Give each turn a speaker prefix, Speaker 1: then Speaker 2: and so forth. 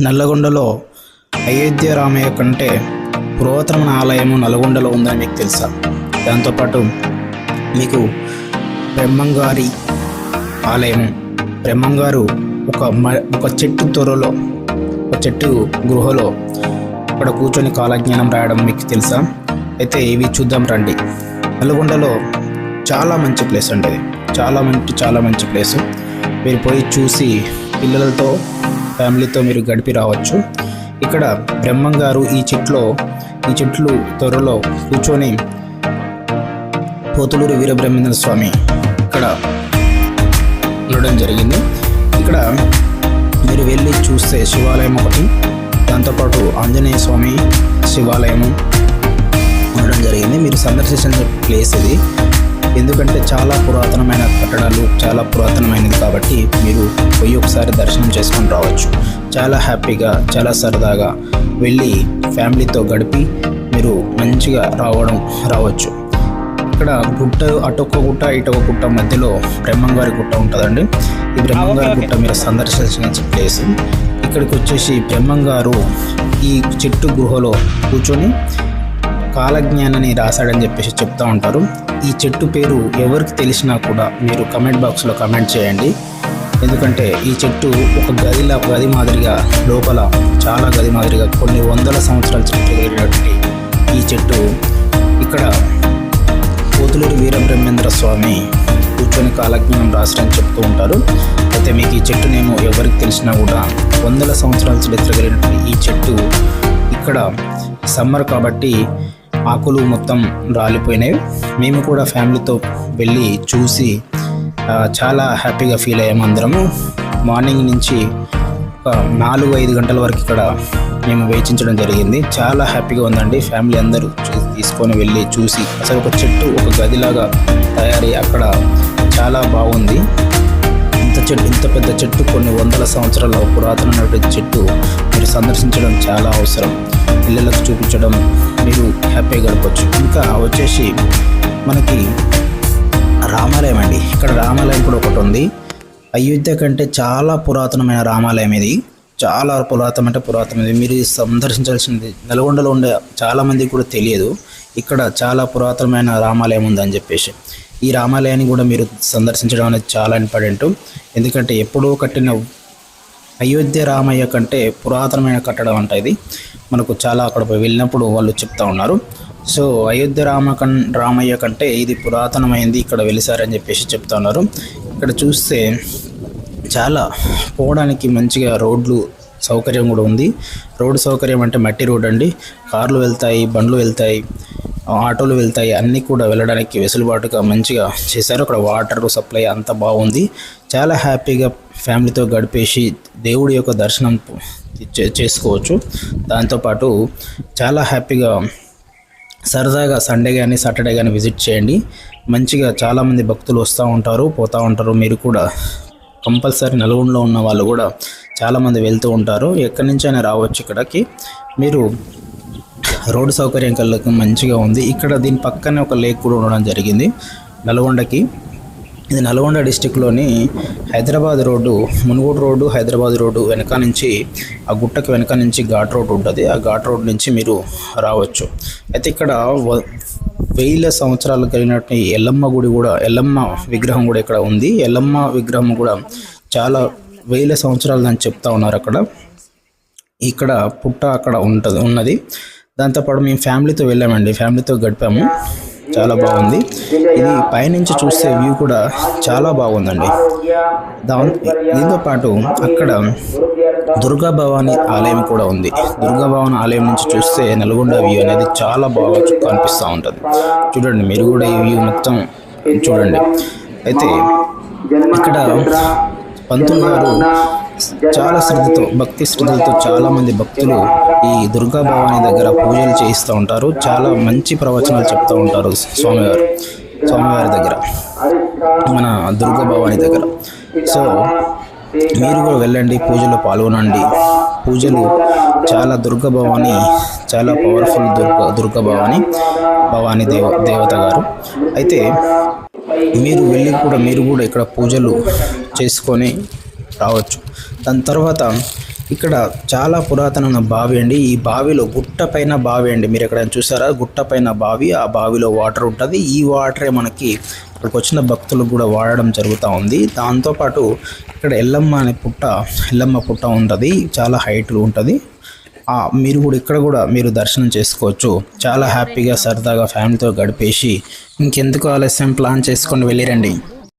Speaker 1: నల్లగొండలో అయోధ్య రామయ్య కంటే పురాతనమైన ఆలయము నల్గొండలో ఉందని మీకు తెలుసా? దాంతోపాటు మీకు బ్రహ్మంగారి ఆలయం బ్రహ్మంగారు ఒక మ ఒక చెట్టు తొరలో ఒక చెట్టు గృహలో అక్కడ కూర్చొని కాలజ్ఞానం రాయడం మీకు తెలుసా? అయితే ఇవి చూద్దాం రండి. నల్గొండలో చాలా మంచి ప్లేస్ అండి. చాలా మంచి చాలా మంచి ప్లేస్. మీరు పోయి చూసి పిల్లలతో ఫ్యామిలీతో మీరు గడిపి రావచ్చు. ఇక్కడ బ్రహ్మం గారు ఈ చెట్లో ఈ చెట్లు త్వరలో కూర్చొని పోతులూరు వీరబ్రహ్మేంద్ర స్వామి ఇక్కడ ఉండడం జరిగింది. ఇక్కడ మీరు వెళ్ళి చూస్తే శివాలయం ఒకటి దాంతోపాటు ఆంజనేయ స్వామి శివాలయము ఉండడం జరిగింది. మీరు సందర్శించిన ప్లేస్ ఇది. ఎందుకంటే చాలా పురాతనమైన కట్టడాలు చాలా పురాతనమైనది కాబట్టి మీరు పోయి ఒకసారి దర్శనం చేసుకొని రావచ్చు. చాలా హ్యాపీగా చాలా సరదాగా వెళ్ళి ఫ్యామిలీతో గడిపి మీరు మంచిగా రావడం రావచ్చు. ఇక్కడ గుట్ట అటొక్క గుట్ట ఇటొక గుట్ట మధ్యలో బ్రహ్మంగారి గుట్ట ఉంటుందండి. ఈ బ్రహ్మంగారి గుట్ట మీరు సందర్శించిన ప్లేస్. ఇక్కడికి వచ్చేసి బ్రహ్మంగారు ఈ చెట్టు గుహలో కూర్చొని కాలజ్ఞానని రాశాడని చెప్పేసి చెప్తూ ఉంటారు. ఈ చెట్టు పేరు ఎవరికి తెలిసినా కూడా మీరు కమెంట్ బాక్స్లో కమెంట్ చేయండి. ఎందుకంటే ఈ చెట్టు ఒక గదిలా గది మాదిరిగా లోపల చాలా గది మాదిరిగా కొన్ని వందల సంవత్సరాల చెట్టు కలిగినటువంటి ఈ చెట్టు ఇక్కడ పోతులూరు వీరబ్రహ్మేంద్ర స్వామి కూర్చొని కాలజ్ఞానం రాశారని చెప్తూ ఉంటారు. అయితే మీకు ఈ చెట్టునేమో ఎవరికి తెలిసినా కూడా వందల సంవత్సరాల చరిత్ర కలిగినటువంటి ఈ చెట్టు ఇక్కడ సమ్మర్ కాబట్టి ఆకులు మొత్తం రాలిపోయినాయి. మేము కూడా ఫ్యామిలీతో వెళ్ళి చూసి చాలా హ్యాపీగా ఫీల్ అయ్యాము అందరము. మార్నింగ్ నుంచి ఒక నాలుగు ఐదు గంటల వరకు ఇక్కడ మేము వేచించడం జరిగింది. చాలా హ్యాపీగా ఉందండి. ఫ్యామిలీ అందరూ చూ- తీసుకొని వెళ్ళి చూసి అసలు ఒక చెట్టు ఒక గదిలాగా తయారై అక్కడ చాలా బాగుంది. ఇంత చెట్టు ఇంత పెద్ద చెట్టు కొన్ని వందల సంవత్సరాల పురాతనమైన చెట్టు మీరు సందర్శించడం చాలా అవసరం. పిల్లలకు చూపించడం మీరు హ్యాపీగా గడపచ్చు. ఇంకా వచ్చేసి మనకి రామాలయం అండి. ఇక్కడ రామాలయం కూడా ఒకటి ఉంది. అయోధ్య కంటే చాలా పురాతనమైన రామాలయం ఇది. చాలా పురాతనం అంటే పురాతనమైనది మీరు సందర్శించాల్సింది నల్గొండలో ఉండే చాలా మందికి కూడా తెలియదు. ఇక్కడ చాలా పురాతనమైన రామాలయం ఉందని చెప్పేసి. ఈ రామాలయాన్ని కూడా మీరు సందర్శించడం అనేది చాలా ఇంపార్టెంట్. ఎందుకంటే ఎప్పుడో కట్టిన అయోధ్య రామయ్య కంటే పురాతనమైన కట్టడం అంట ఇది. మనకు చాలా అక్కడ వెళ్ళినప్పుడు వాళ్ళు చెప్తా ఉన్నారు. సో అయోధ్య రామ కన్ రామయ్య కంటే ఇది పురాతనమైంది ఇక్కడ వెలిసారని చెప్పేసి చెప్తా ఉన్నారు. ఇక్కడ చూస్తే చాలా పోవడానికి మంచిగా రోడ్లు సౌకర్యం కూడా ఉంది. రోడ్డు సౌకర్యం అంటే మట్టి రోడ్ అండి. కార్లు వెళ్తాయి బండ్లు వెళ్తాయి. ఆటోలు వెళ్తాయి. అన్నీ కూడా వెళ్ళడానికి వెసులుబాటుగా మంచిగా చేశారు. అక్కడ వాటర్ సప్లై అంతా బాగుంది. చాలా హ్యాపీగా ఫ్యామిలీతో గడిపేసి దేవుడి యొక్క దర్శనం చేసుకోవచ్చు. దాంతోపాటు చాలా హ్యాపీగా సరదాగా సండే కానీ సాటర్డే కానీ విజిట్ చేయండి. మంచిగా చాలామంది భక్తులు వస్తూ ఉంటారు పోతూ ఉంటారు. మీరు కూడా కంపల్సరీ నలుగురిలో ఉన్న వాళ్ళు కూడా చాలామంది వెళ్తూ ఉంటారు. ఎక్కడి నుంచైనా రావచ్చు ఇక్కడికి. మీరు రోడ్డు సౌకర్యం కళ్ళకు మంచిగా ఉంది. ఇక్కడ దీని పక్కనే ఒక లేక్ కూడా ఉండడం జరిగింది. నల్గొండకి ఇది Nalgonda డిస్టిక్లోని Hyderabad road Munugodu road Hyderabad road వెనక నుంచి ఆ గుట్టకి వెనక నుంచి ఘాట్ రోడ్ ఉంటుంది. ఆ ఘాట్ రోడ్ నుంచి మీరు రావచ్చు. అయితే ఇక్కడ వేల సంవత్సరాలు కలిగినటువంటి ఎల్లమ్మ గుడి కూడా ఎల్లమ్మ విగ్రహం కూడా ఇక్కడ ఉంది. ఎల్లమ్మ విగ్రహం కూడా చాలా వేల సంవత్సరాలు అని చెప్తా ఉన్నారు అక్కడ. ఇక్కడ పుట్ట అక్కడ ఉంటుంది ఉన్నది. దాంతోపాటు మేము ఫ్యామిలీతో వెళ్ళామండి. ఫ్యామిలీతో గడిపాము. చాలా బాగుంది. ఇది పైనుంచి చూస్తే వ్యూ కూడా చాలా బాగుందండి. దాని దీంతో పాటు అక్కడ దుర్గా భవాని ఆలయం కూడా ఉంది. దుర్గా భవాని ఆలయం నుంచి చూస్తే నల్గొండ వ్యూ అనేది చాలా బాగా కనిపిస్తూ ఉంటుంది. చూడండి మీరు కూడా ఈ వ్యూ మొత్తం చూడండి. అయితే ఇక్కడ పంతులు గారు చాలా శ్రద్ధతో భక్తి శ్రద్ధలతో చాలా మంది భక్తులు ఈ దుర్గా భవాని దగ్గర పూజలు చేయిస్తూ ఉంటారు. చాలా మంచి ప్రవచనాలు చెప్తూ ఉంటారు స్వామివారు స్వామివారి దగ్గర మన దుర్గా భవాని దగ్గర. సో మీరు కూడా వెళ్ళండి పూజలో పాల్గొనండి. పూజలు చాలా దుర్గా భవాని చాలా పవర్ఫుల్ దుర్గ దుర్గా భవాని భవాని దేవ దేవత గారు. అయితే మీరు వెళ్ళి కూడా మీరు కూడా ఇక్కడ పూజలు చేసుకొని రావచ్చు. దాని తర్వాత ఇక్కడ చాలా పురాతనమైన బావి అండి. ఈ బావిలో గుట్ట పైన బావి అండి. మీరు ఎక్కడైనా చూసారా? గుట్ట పైన బావి ఆ బావిలో వాటర్ ఉంటుంది. ఈ వాటరే మనకి ఇక్కడికి వచ్చిన భక్తులకు కూడా వాడడం జరుగుతూ ఉంది. దాంతోపాటు ఇక్కడ ఎల్లమ్మ అనే పుట్ట ఎల్లమ్మ పుట్ట ఉంటుంది. చాలా హైట్ ఉంటుంది. మీరు కూడా ఇక్కడ కూడా మీరు దర్శనం చేసుకోవచ్చు. చాలా హ్యాపీగా సరదాగా ఫ్యామిలీతో గడిపేసి. ఇంకెందుకు ఆలస్యం? ప్లాన్ చేసుకొని వెళ్ళిరండి.